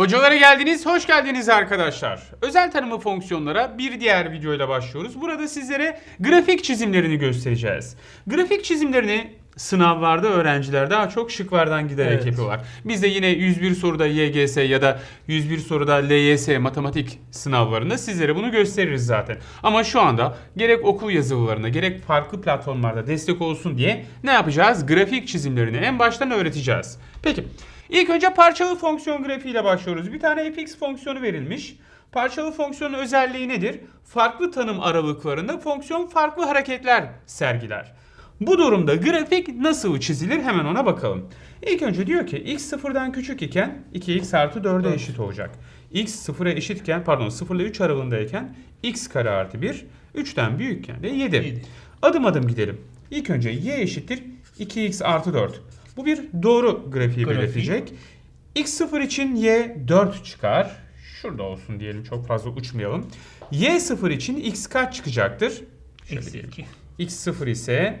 Hocalara geldiniz, hoş geldiniz arkadaşlar. Özel tanımlı fonksiyonlara bir diğer videoyla başlıyoruz. Burada sizlere grafik çizimlerini göstereceğiz. Grafik çizimlerini sınavlarda öğrenciler daha çok şıklardan giderek Evet. yapıyorlar. Biz de yine 101 soruda YGS ya da 101 soruda LYS matematik sınavlarında sizlere bunu gösteririz zaten. Ama şu anda gerek okul yazılılarına gerek farklı platformlarda destek olsun diye ne yapacağız? Grafik çizimlerini en baştan öğreteceğiz. Peki İlk önce parçalı fonksiyon grafiğiyle başlıyoruz. Bir tane fx fonksiyonu verilmiş. Parçalı fonksiyonun özelliği nedir? Farklı tanım aralıklarında fonksiyon farklı hareketler sergiler. Bu durumda grafik nasıl çizilir hemen ona bakalım. İlk önce diyor ki x sıfırdan küçük iken 2x artı 4'e eşit olacak. x sıfıra eşitken pardon 0 ile 3 aralığındayken x kare artı 1 3'ten büyükken de 7. Yedi. Adım adım gidelim. İlk önce y eşittir 2x artı 4. Bu bir doğru grafiği Grafiği. belirtecek. x0 için y 4 çıkar. Şurada olsun diyelim çok fazla uçmayalım. y0 için x kaç çıkacaktır? Şöyle Eksi diyelim. iki. x0 ise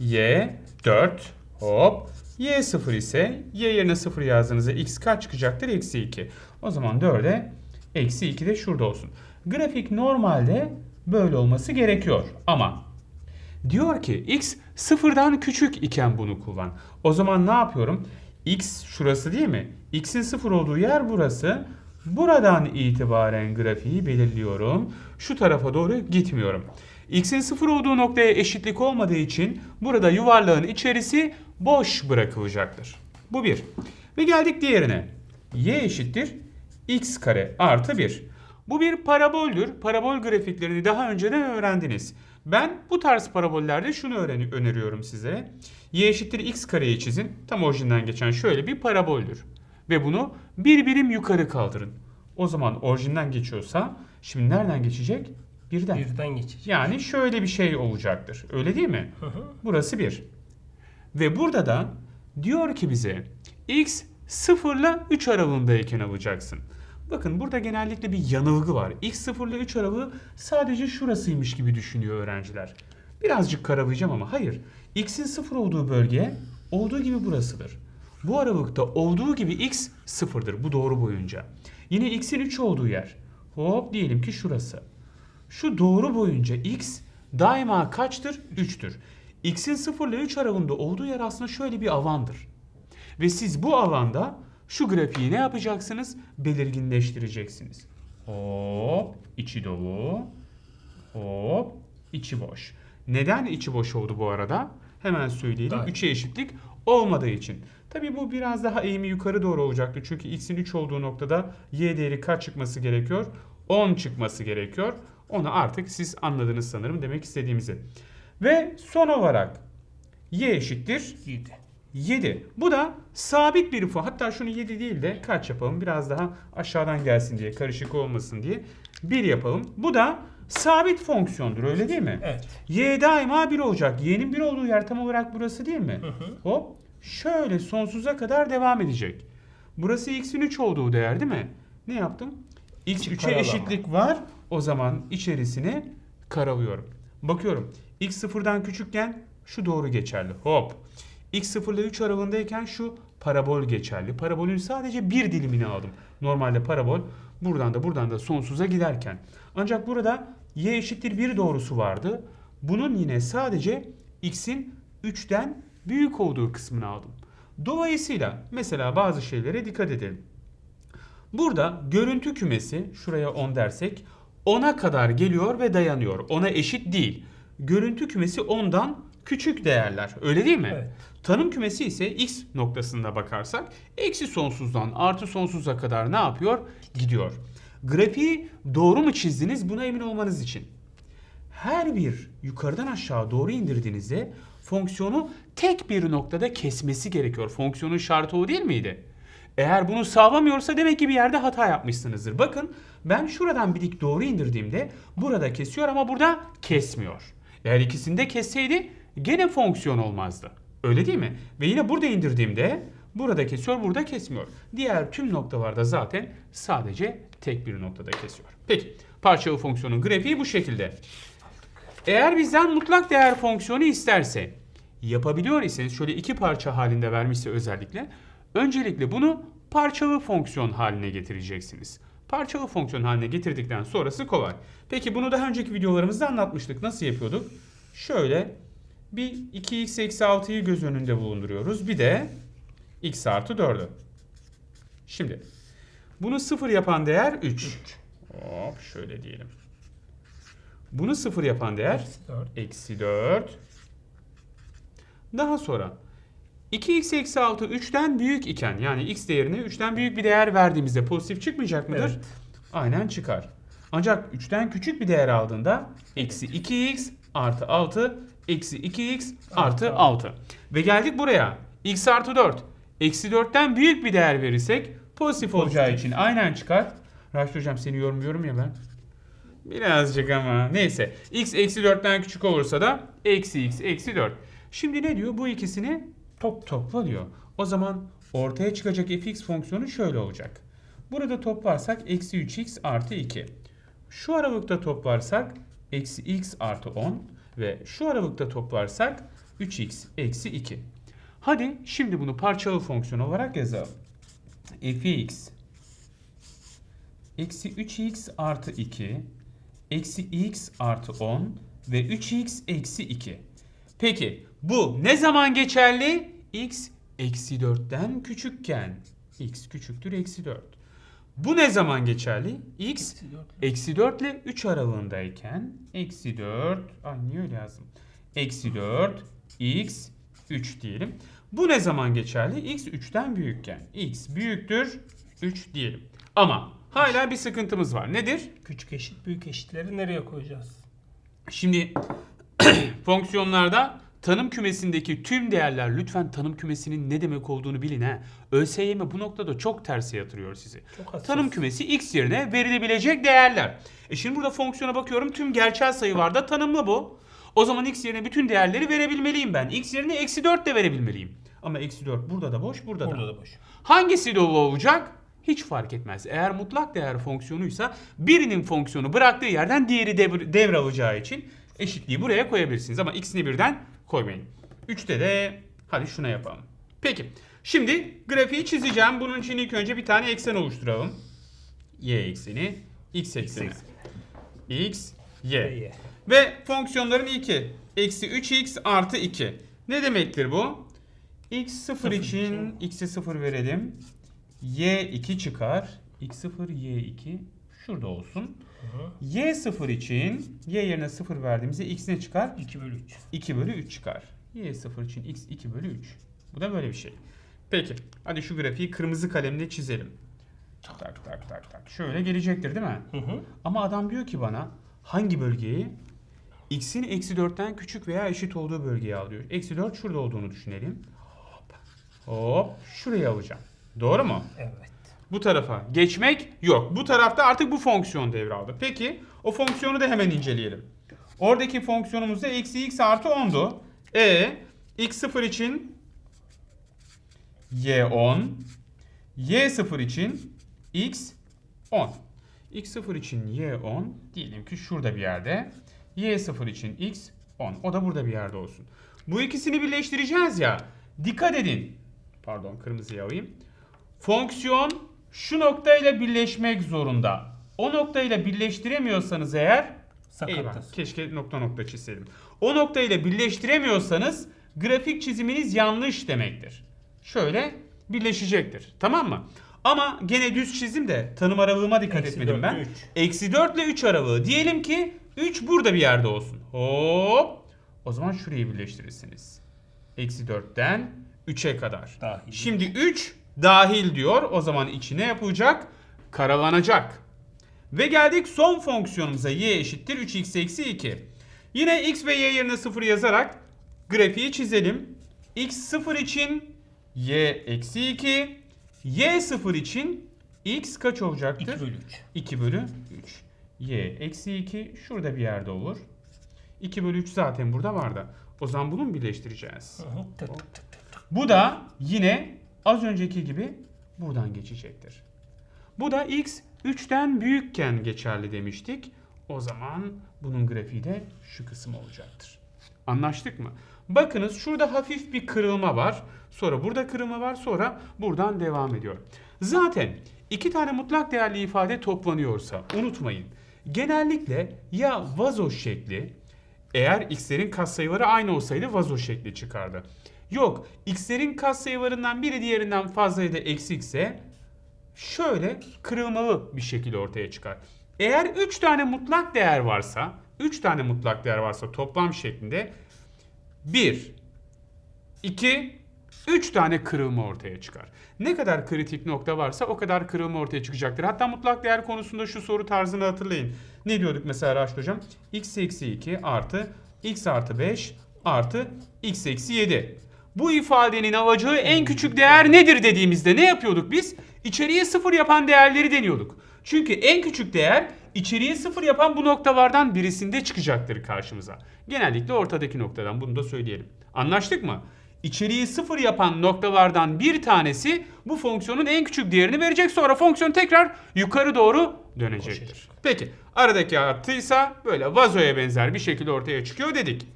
y 4 hop. y0 ise y yerine 0 yazdığınızda x kaç çıkacaktır? Eksi 2. O zaman 4'e eksi 2 de şurada olsun. Grafik normalde böyle olması gerekiyor. Ama Diyor ki x sıfırdan küçük iken bunu kullan. O zaman ne yapıyorum? x şurası değil mi? x'in sıfır olduğu yer burası. Buradan itibaren grafiği belirliyorum. Şu tarafa doğru gitmiyorum. x'in sıfır olduğu noktaya eşitlik olmadığı için burada yuvarlağın içerisi boş bırakılacaktır. Bu bir. Ve geldik diğerine. y eşittir x kare artı 1. Bu bir paraboldür. Parabol grafiklerini daha önceden öğrendiniz. Ben bu tarz parabollerde şunu öğren- öneriyorum size. Y eşittir x kareyi çizin. Tam orijinden geçen şöyle bir paraboldür. Ve bunu bir birim yukarı kaldırın. O zaman orijinden geçiyorsa şimdi nereden geçecek? Birden. Birden geçecek. Yani şöyle bir şey olacaktır. Öyle değil mi? Hı hı. Burası 1. Ve burada da diyor ki bize x 0 ile 3 aralığındayken alacaksın. Bakın burada genellikle bir yanılgı var. x 0 ile 3 aralığı sadece şurasıymış gibi düşünüyor öğrenciler. Birazcık karalayacağım ama hayır. x'in 0 olduğu bölge olduğu gibi burasıdır. Bu aralıkta olduğu gibi x sıfırdır bu doğru boyunca. Yine x'in 3 olduğu yer. Hop diyelim ki şurası. Şu doğru boyunca x daima kaçtır? 3'tür. x'in 0 ile 3 aralığında olduğu yer aslında şöyle bir alandır. Ve siz bu alanda şu grafiği ne yapacaksınız? Belirginleştireceksiniz. Hop içi dolu. Hop içi boş. Neden içi boş oldu bu arada? Hemen söyleyelim. Gayet. 3'e eşitlik olmadığı için. Tabii bu biraz daha eğimi yukarı doğru olacaktı. Çünkü x'in 3 olduğu noktada y değeri kaç çıkması gerekiyor? 10 çıkması gerekiyor. Onu artık siz anladınız sanırım demek istediğimizi. Ve son olarak y eşittir Yedi. 7. Bu da sabit bir ifade. Hatta şunu 7 değil de kaç yapalım? Biraz daha aşağıdan gelsin diye, karışık olmasın diye 1 yapalım. Bu da sabit fonksiyondur öyle değil mi? Evet. Y daima 1 olacak. Y'nin 1 olduğu yer tam olarak burası değil mi? Hı hı. Hop şöyle sonsuza kadar devam edecek. Burası x'in 3 olduğu değer değil mi? Ne yaptım? x 3'e karalama. eşitlik var. O zaman içerisini karalıyorum. Bakıyorum. x sıfırdan küçükken şu doğru geçerli. Hop. X 0 ile 3 aralığındayken şu parabol geçerli. Parabolün sadece bir dilimini aldım. Normalde parabol buradan da buradan da sonsuza giderken. Ancak burada y eşittir 1 doğrusu vardı. Bunun yine sadece x'in 3'ten büyük olduğu kısmını aldım. Dolayısıyla mesela bazı şeylere dikkat edelim. Burada görüntü kümesi şuraya 10 dersek 10'a kadar geliyor ve dayanıyor. 10'a eşit değil. Görüntü kümesi 10'dan küçük değerler. Öyle değil mi? Evet. Tanım kümesi ise x noktasında bakarsak eksi sonsuzdan artı sonsuza kadar ne yapıyor? Gidiyor. Grafiği doğru mu çizdiniz buna emin olmanız için. Her bir yukarıdan aşağı doğru indirdiğinizde fonksiyonu tek bir noktada kesmesi gerekiyor. Fonksiyonun şartı o değil miydi? Eğer bunu sağlamıyorsa demek ki bir yerde hata yapmışsınızdır. Bakın ben şuradan bir dik doğru indirdiğimde burada kesiyor ama burada kesmiyor. Eğer ikisini de kesseydi gene fonksiyon olmazdı. Öyle değil mi? Ve yine burada indirdiğimde burada kesiyor, burada kesmiyor. Diğer tüm noktalarda zaten sadece tek bir noktada kesiyor. Peki parçalı fonksiyonun grafiği bu şekilde. Eğer bizden mutlak değer fonksiyonu isterse yapabiliyor iseniz şöyle iki parça halinde vermişse özellikle öncelikle bunu parçalı fonksiyon haline getireceksiniz. Parçalı fonksiyon haline getirdikten sonrası kolay. Peki bunu daha önceki videolarımızda anlatmıştık. Nasıl yapıyorduk? Şöyle bir 2x eksi 6'yı göz önünde bulunduruyoruz. Bir de x artı 4'ü. Şimdi bunu sıfır yapan değer 3. Hop şöyle diyelim. Bunu sıfır yapan değer Eksi 4. eksi 4. Daha sonra 2x eksi 6 3'ten büyük iken yani x değerine 3'ten büyük bir değer verdiğimizde pozitif çıkmayacak mıdır? Evet. Aynen çıkar. Ancak 3'ten küçük bir değer aldığında eksi 2x artı 6 eksi 2x artı Artı 6. Ve geldik buraya. x artı 4. Eksi 4'ten büyük bir değer verirsek pozitif olacağı için aynen çıkar. Raşit hocam seni yormuyorum ya ben. Birazcık ama. Neyse. x eksi 4'ten küçük olursa da eksi x eksi 4. Şimdi ne diyor? Bu ikisini top topla diyor. O zaman ortaya çıkacak fx fonksiyonu şöyle olacak. Burada toplarsak eksi 3x artı 2. Şu aralıkta toplarsak eksi x artı 10 ve şu aralıkta toplarsak 3x eksi 2. Hadi şimdi bunu parçalı fonksiyon olarak yazalım. fx eksi 3x artı 2 eksi x artı 10 ve 3x eksi 2. Peki bu ne zaman geçerli? x eksi 4'ten küçükken. x küçüktür eksi 4. Bu ne zaman geçerli? x Eksi 4. eksi 4 ile 3 aralığındayken eksi 4 ay niye öyle yazdım? Eksi 4 x 3 diyelim. Bu ne zaman geçerli? x 3'ten büyükken. x büyüktür 3 diyelim. Ama hala bir sıkıntımız var. Nedir? Küçük eşit büyük eşitleri nereye koyacağız? Şimdi fonksiyonlarda tanım kümesindeki tüm değerler lütfen tanım kümesinin ne demek olduğunu bilin ha. ÖSYM bu noktada çok terse yatırıyor sizi. Çok hassas. Tanım kümesi x yerine verilebilecek değerler. E şimdi burada fonksiyona bakıyorum tüm gerçel sayılarda tanımlı bu. O zaman x yerine bütün değerleri verebilmeliyim ben. x yerine eksi 4 de verebilmeliyim. Ama eksi 4 burada da boş burada, Burada da. da boş. Hangisi dolu olacak? Hiç fark etmez. Eğer mutlak değer fonksiyonuysa birinin fonksiyonu bıraktığı yerden diğeri devr, devralacağı için eşitliği buraya koyabilirsiniz. Ama ikisini birden koymayın. 3'te de hadi şuna yapalım. Peki. Şimdi grafiği çizeceğim. Bunun için ilk önce bir tane eksen oluşturalım. Y ekseni, x ekseni. X, Y. Ve fonksiyonların ilki. Eksi 3x artı 2. Ne demektir bu? x 0 Sıfır için için. x'e 0 verelim. y 2 çıkar. x 0 y 2 şurada olsun. Hı hı. y 0 için y yerine 0 verdiğimizde x ne çıkar? 2 bölü 3. 2 bölü 3 çıkar. y 0 için x 2 bölü 3. Bu da böyle bir şey. Peki. Hadi şu grafiği kırmızı kalemle çizelim. Tak tak tak tak. Şöyle gelecektir değil mi? Hı hı. Ama adam diyor ki bana hangi bölgeyi? X'in eksi 4'ten küçük veya eşit olduğu bölgeyi alıyor. Eksi 4 şurada olduğunu düşünelim. Hop. Hop. Şurayı alacağım. Doğru mu? Evet. Bu tarafa geçmek yok. Bu tarafta artık bu fonksiyon devraldı. Peki o fonksiyonu da hemen inceleyelim. Oradaki fonksiyonumuz da eksi x artı 10'du. E x0 için y 10 y0 için x 10. x0 için y 10 diyelim ki şurada bir yerde. y0 için x 10. O da burada bir yerde olsun. Bu ikisini birleştireceğiz ya. Dikkat edin. Pardon kırmızıyı alayım. Fonksiyon şu noktayla birleşmek zorunda. O noktayla birleştiremiyorsanız eğer eyvah, Sakattır. keşke nokta nokta çizseydim. O noktayla birleştiremiyorsanız grafik çiziminiz yanlış demektir. Şöyle birleşecektir. Tamam mı? Ama gene düz çizim de tanım aralığıma dikkat Eksi etmedim dört ben. ile üç. Eksi 4 ile 3 aralığı. Diyelim ki 3 burada bir yerde olsun. Hop. O zaman şurayı birleştirirsiniz. Eksi 4'ten 3'e kadar. Dahil. Şimdi 3 dahil diyor. O zaman içine yapılacak? Karalanacak. Ve geldik son fonksiyonumuza y eşittir 3x eksi 2. Yine x ve y yerine 0 yazarak grafiği çizelim. x 0 için y eksi 2. y 0 için x kaç olacaktır? 2 bölü 3. 2 bölü 3. Y eksi 2 şurada bir yerde olur. 2 bölü 3 zaten burada vardı. O zaman bunu mu birleştireceğiz? Bu da yine az önceki gibi buradan geçecektir. Bu da x 3'ten büyükken geçerli demiştik. O zaman bunun grafiği de şu kısım olacaktır. Anlaştık mı? Bakınız şurada hafif bir kırılma var. Sonra burada kırılma var. Sonra buradan devam ediyor. Zaten iki tane mutlak değerli ifade toplanıyorsa unutmayın. Genellikle ya vazo şekli eğer x'lerin katsayıları aynı olsaydı vazo şekli çıkardı. Yok x'lerin katsayılarından biri diğerinden fazla ya da eksik ise şöyle kırılmalı bir şekilde ortaya çıkar. Eğer 3 tane mutlak değer varsa, 3 tane mutlak değer varsa toplam şeklinde 1, 2, 3 tane kırılma ortaya çıkar. Ne kadar kritik nokta varsa o kadar kırılma ortaya çıkacaktır. Hatta mutlak değer konusunda şu soru tarzını hatırlayın. Ne diyorduk mesela Raşit Hocam? x eksi 2 artı x artı 5 artı x eksi 7. Bu ifadenin alacağı en küçük değer nedir dediğimizde ne yapıyorduk biz? İçeriye sıfır yapan değerleri deniyorduk. Çünkü en küçük değer içeriye sıfır yapan bu noktalardan birisinde çıkacaktır karşımıza. Genellikle ortadaki noktadan bunu da söyleyelim. Anlaştık mı? İçeriği sıfır yapan noktalardan bir tanesi bu fonksiyonun en küçük değerini verecek. Sonra fonksiyon tekrar yukarı doğru dönecektir. Koşacak. Peki aradaki artıysa böyle vazoya benzer bir şekilde ortaya çıkıyor dedik.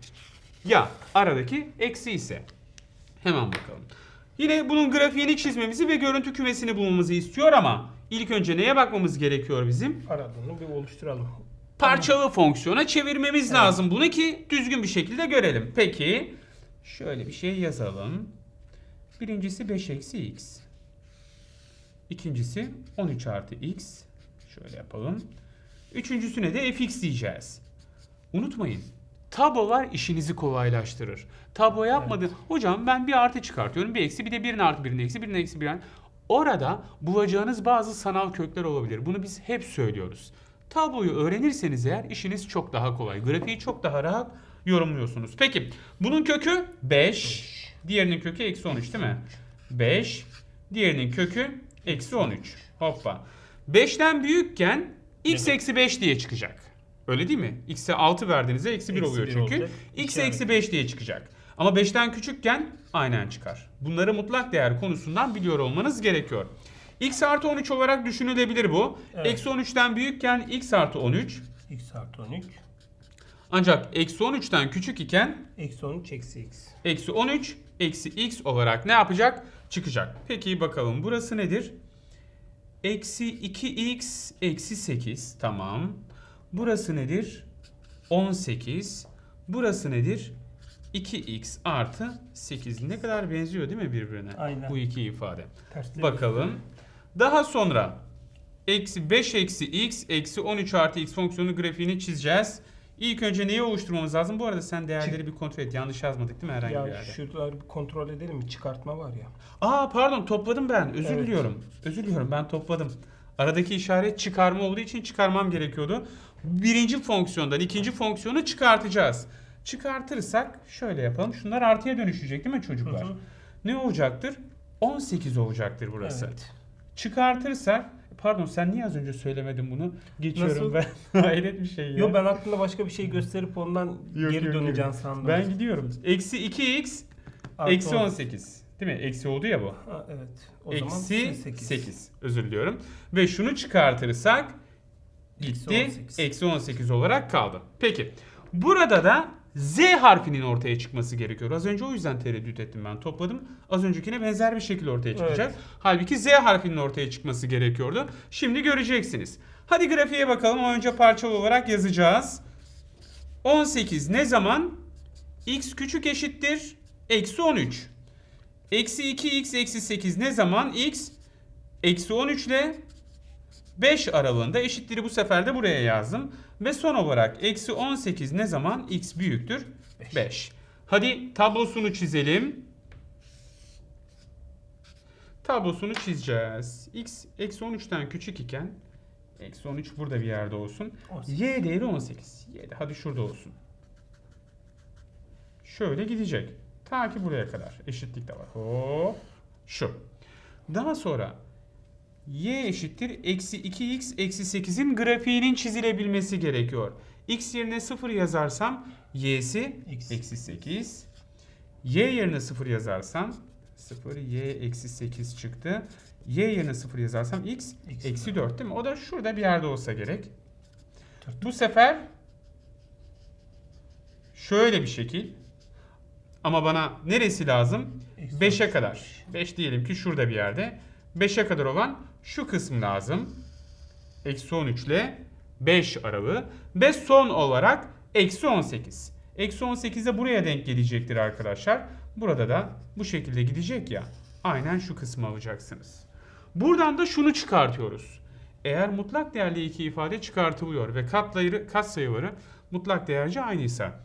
Ya aradaki eksi ise hemen bakalım. Yine bunun grafiğini çizmemizi ve görüntü kümesini bulmamızı istiyor ama ilk önce neye bakmamız gerekiyor bizim? Aradığını bir oluşturalım. Parçalı fonksiyona çevirmemiz lazım bunu ki düzgün bir şekilde görelim. Peki şöyle bir şey yazalım. Birincisi 5 eksi x. İkincisi 13 artı x. Şöyle yapalım. Üçüncüsüne de fx diyeceğiz. Unutmayın. Tablolar işinizi kolaylaştırır. Tablo yapmadı. Hocam ben bir artı çıkartıyorum. Bir eksi bir de birin artı birin eksi birin eksi birin. Orada bulacağınız bazı sanal kökler olabilir. Bunu biz hep söylüyoruz. Tabloyu öğrenirseniz eğer işiniz çok daha kolay. Grafiği çok daha rahat yorumluyorsunuz. Peki bunun kökü 5. Diğerinin kökü eksi 13 değil mi? 5. Diğerinin kökü eksi 13. Hoppa. 5'ten büyükken x eksi 5 diye çıkacak. Öyle değil mi? X'e 6 verdiğinizde eksi 1 Eksi oluyor çünkü. olacak. X İki eksi 5 diye çıkacak. Ama 5'ten küçükken aynen çıkar. Bunları mutlak değer konusundan biliyor olmanız gerekiyor. X artı 13 olarak düşünülebilir bu. Evet. Eksi 13'ten büyükken x artı 13. x artı 13. Ancak eksi 13'ten küçük iken Eksi 13 eksi x. eksi 13 eksi x olarak ne yapacak? Çıkacak. Peki bakalım burası nedir? Eksi 2x eksi 8. Tamam. Burası nedir? 18. Burası nedir? 2x artı 8. Ne kadar benziyor değil mi birbirine? Aynen. Bu iki ifade. Tersine Bakalım. Daha sonra eksi 5 eksi x eksi 13 artı x fonksiyonu grafiğini çizeceğiz. İlk önce neyi oluşturmamız lazım? Bu arada sen değerleri bir kontrol et. Yanlış yazmadık değil mi herhangi bir Ya yerde? şuraları bir kontrol edelim mi? Çıkartma var ya. Aa pardon topladım ben. Özür Evet. diliyorum. Özür diliyorum ben topladım. Aradaki işaret çıkarma olduğu için çıkarmam gerekiyordu. Birinci fonksiyondan ikinci fonksiyonu çıkartacağız. Çıkartırsak şöyle yapalım. Şunlar artıya dönüşecek değil mi çocuklar? Hı hı. Ne olacaktır? 18 olacaktır burası. Evet. Çıkartırsak pardon sen niye az önce söylemedin bunu? Geçiyorum Nasıl? ben. Hayret bir şey ya. Yo ben aklımda başka bir şey gösterip ondan Yok, geri yok, yok. döneceğim sandım. Ben gidiyorum. Eksi 2x Artı eksi on. 18. Değil mi? Eksi oldu ya bu. Ha, evet. O zaman Eksi 8. 8. Özür diliyorum. Ve şunu çıkartırsak gitti. 18. Eksi 18 olarak kaldı. Peki. Burada da Z harfinin ortaya çıkması gerekiyor. Az önce o yüzden tereddüt ettim ben. Topladım. Az öncekine benzer bir şekilde ortaya çıkacak. Halbuki Z harfinin ortaya çıkması gerekiyordu. Şimdi göreceksiniz. Hadi grafiğe bakalım. Önce parçalı olarak yazacağız. 18 ne zaman? X küçük eşittir. Eksi 13. Eksi 2x eksi 8 ne zaman? X eksi 13 ile 5 aralığında eşitleri bu sefer de buraya yazdım. Ve son olarak eksi 18 ne zaman? X büyüktür. 5. Hadi tablosunu çizelim. Tablosunu çizeceğiz. X eksi 13'ten küçük iken eksi 13 burada bir yerde olsun. 18. Y değeri 18. Y de hadi şurada olsun. Şöyle gidecek. Ta ki buraya kadar. Eşitlik de var. Hop. Şu. Daha sonra y eşittir eksi 2x eksi 8'in grafiğinin çizilebilmesi gerekiyor. x yerine 0 yazarsam y'si eksi 8. y yerine 0 yazarsam 0 y eksi 8 çıktı. y yerine 0 yazarsam x Eksi eksi 4 değil mi? O da şurada bir yerde olsa gerek. Bu sefer şöyle bir şekil. Ama bana neresi lazım? Eksi 5'e otuz kadar. beş. 5 diyelim ki şurada bir yerde. 5'e kadar olan şu kısım lazım. Eksi 13 ile 5 aralığı. Ve son olarak eksi 18. Eksi 18 de buraya denk gelecektir arkadaşlar. Burada da bu şekilde gidecek ya. Aynen şu kısmı alacaksınız. Buradan da şunu çıkartıyoruz. Eğer mutlak değerli iki ifade çıkartılıyor ve katlayı, katsayıları mutlak değerci aynıysa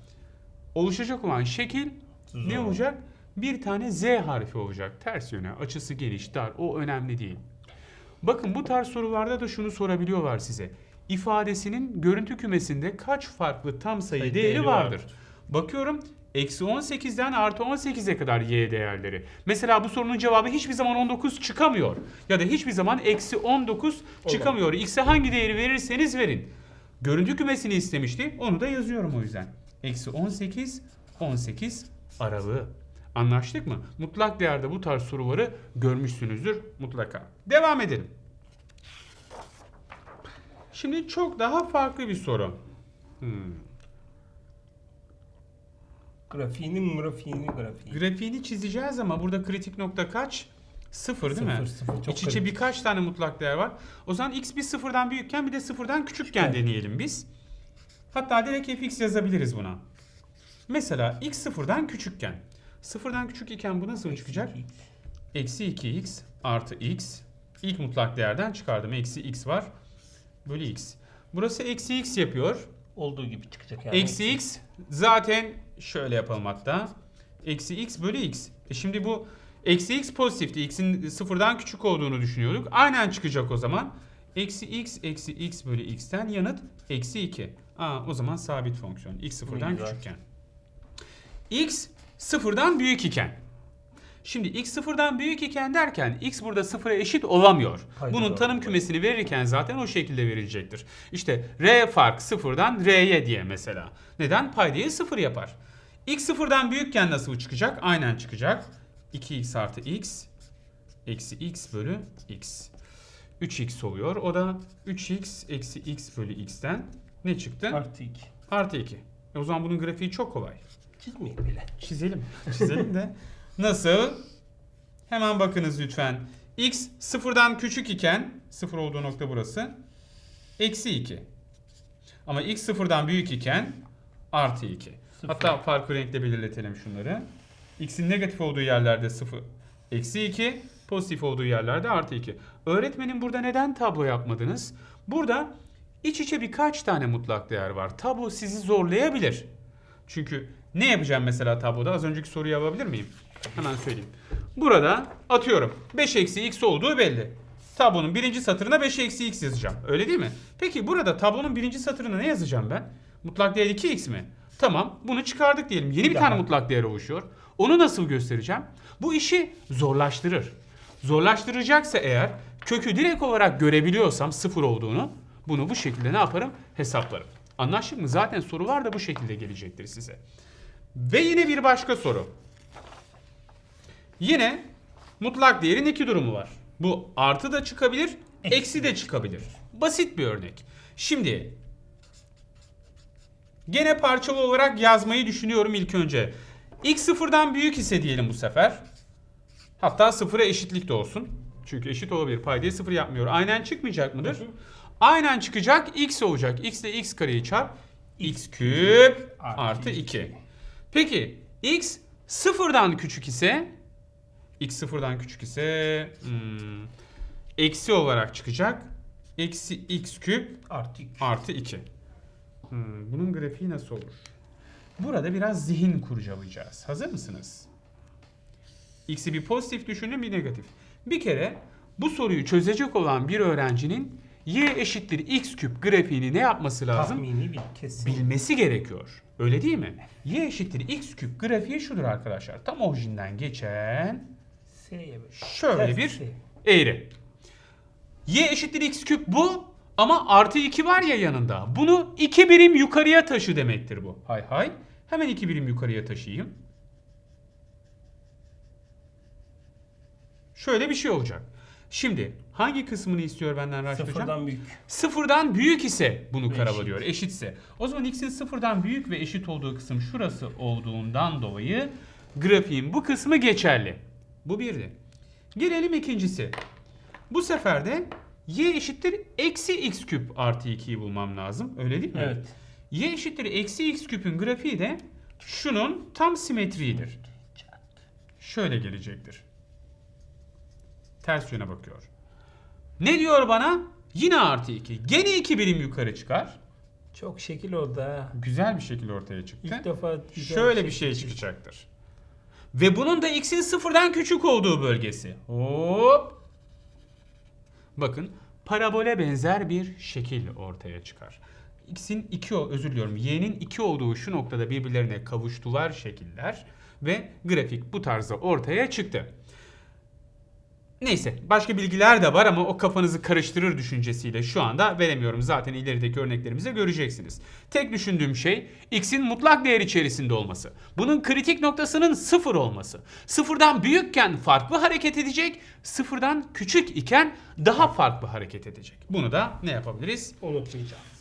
oluşacak olan şekil ne Zor. olacak? Bir tane Z harfi olacak. Ters yöne, açısı geniş, dar. O önemli değil. Bakın bu tarz sorularda da şunu sorabiliyorlar size. İfadesinin görüntü kümesinde kaç farklı tam sayı Sayı değeri, değeri vardır? vardır. Bakıyorum eksi 18'den artı 18'e kadar y değerleri. Mesela bu sorunun cevabı hiçbir zaman 19 çıkamıyor. Ya da hiçbir zaman eksi 19 çıkamıyor. X'e hangi değeri verirseniz verin. Görüntü kümesini istemişti. Onu da yazıyorum o yüzden. Eksi 18, 18 aralığı. Anlaştık mı? Mutlak değerde bu tarz soruları görmüşsünüzdür mutlaka. Devam edelim. Şimdi çok daha farklı bir soru. Hmm. Grafiğini grafiği. Grafiğini çizeceğiz ama burada kritik nokta kaç? Sıfır değil mi? Sıfır, sıfır. Çok İç içe kritik. birkaç tane mutlak değer var. O zaman x bir sıfırdan büyükken bir de sıfırdan küçükken Küçükken. deneyelim biz. Hatta direkt fx yazabiliriz buna. Mesela x sıfırdan küçükken. Sıfırdan küçük iken bu nasıl çıkacak? Eksi 2x artı x. İlk mutlak değerden çıkardım. Eksi x var. Bölü x. Burası eksi x yapıyor. Olduğu gibi çıkacak yani. Eksi x zaten şöyle yapalım hatta. Eksi x bölü x. E şimdi bu eksi x pozitifti. X'in sıfırdan küçük olduğunu düşünüyorduk. Aynen çıkacak o zaman. Eksi x eksi x bölü x'ten yanıt eksi 2. Aa, o zaman sabit fonksiyon. x sıfırdan küçükken. x sıfırdan büyük iken. Şimdi x sıfırdan büyük iken derken x burada sıfıra eşit olamıyor. Hayır, Bunun doğru. tanım kümesini verirken zaten o şekilde verilecektir. İşte r fark sıfırdan r'ye diye mesela. Neden? Paydayı sıfır yapar. x sıfırdan büyükken nasıl çıkacak? Aynen çıkacak. 2x artı x eksi x bölü x. 3x oluyor. O da 3x eksi x bölü x'ten ne çıktı? Artı 2. Artı 2. E o zaman bunun grafiği çok kolay. Çizmeyin bile. Çizelim. Çizelim de. Nasıl? Hemen bakınız lütfen. X sıfırdan küçük iken sıfır olduğu nokta burası. Eksi 2. Ama x sıfırdan büyük iken artı 2. Sıfır. Hatta farklı renkle belirletelim şunları. X'in negatif olduğu yerlerde sıfır. Eksi 2. Pozitif olduğu yerlerde artı 2. Öğretmenim burada neden tablo yapmadınız? Burada iç içe birkaç tane mutlak değer var. Tablo sizi zorlayabilir. Çünkü ne yapacağım mesela tabloda? Az önceki soruyu alabilir miyim? Hemen söyleyeyim. Burada atıyorum 5 eksi x olduğu belli. Tablonun birinci satırına 5 eksi x yazacağım. Öyle değil mi? Peki burada tablonun birinci satırına ne yazacağım ben? Mutlak değer 2x mi? Tamam bunu çıkardık diyelim. Yeni bir tane mutlak değer oluşuyor. Onu nasıl göstereceğim? Bu işi zorlaştırır. Zorlaştıracaksa eğer kökü direkt olarak görebiliyorsam sıfır olduğunu bunu bu şekilde ne yaparım? Hesaplarım. Anlaştık mı? Zaten sorular da bu şekilde gelecektir size. Ve yine bir başka soru. Yine mutlak değerin iki durumu var. Bu artı da çıkabilir, eksi de çıkabilir. Basit bir örnek. Şimdi gene parçalı olarak yazmayı düşünüyorum ilk önce. X sıfırdan büyük ise diyelim bu sefer. Hatta sıfıra eşitlik de olsun. Çünkü eşit olabilir. Paydayı sıfır yapmıyor. Aynen çıkmayacak mıdır? Aynen çıkacak. X olacak. X ile x kareyi çarp. X küp Artı artı iki. 2. Peki x sıfırdan küçük ise x sıfırdan küçük ise hmm, eksi olarak çıkacak. Eksi x küp Artı 2. artı 2. Hmm, bunun grafiği nasıl olur? Burada biraz zihin kurcalayacağız. Hazır mısınız? X'i bir pozitif düşünün bir negatif. Bir kere bu soruyu çözecek olan bir öğrencinin y eşittir x küp grafiğini ne yapması lazım? Tahmini bil kesin. bilmesi gerekiyor. Öyle değil mi? Y eşittir x küp grafiği şudur arkadaşlar. Tam orijinden geçen şöyle bir S. eğri. Y eşittir x küp bu ama artı 2 var ya yanında. Bunu 2 birim yukarıya taşı demektir bu. Hay hay. Hemen 2 birim yukarıya taşıyayım. Şöyle bir şey olacak. Şimdi hangi kısmını istiyor benden Raşit Hocam? Sıfırdan büyük. Sıfırdan büyük ise bunu Ve karabalıyor. Eşitse. O zaman x'in sıfırdan büyük ve eşit olduğu kısım şurası olduğundan dolayı grafiğin bu kısmı geçerli. Bu birdi. Gelelim ikincisi. Bu sefer de y eşittir eksi x küp artı 2'yi bulmam lazım. Öyle değil mi? Evet. y eşittir eksi x küpün grafiği de şunun tam simetriğidir. Şöyle gelecektir. Ters yöne bakıyor. Ne diyor bana? Yine artı 2. Gene 2 birim yukarı çıkar. Çok şekil oldu ha. Güzel bir şekilde ortaya çıktı. İlk defa güzel Şöyle bir şey şekil çıktı. çıkacaktır. Ve bunun da x'in sıfırdan küçük olduğu bölgesi. Hop. Bakın parabole benzer bir şekil ortaya çıkar. X'in 2 özür diliyorum. Y'nin 2 olduğu şu noktada birbirlerine kavuştular şekiller ve grafik bu tarzda ortaya çıktı. Neyse başka bilgiler de var ama o kafanızı karıştırır düşüncesiyle şu anda veremiyorum. Zaten ilerideki örneklerimizde göreceksiniz. Tek düşündüğüm şey x'in mutlak değer içerisinde olması. Bunun kritik noktasının sıfır olması. Sıfırdan büyükken farklı hareket edecek, sıfırdan küçük iken daha farklı hareket edecek. Bunu da ne yapabiliriz? Unutmayacağım.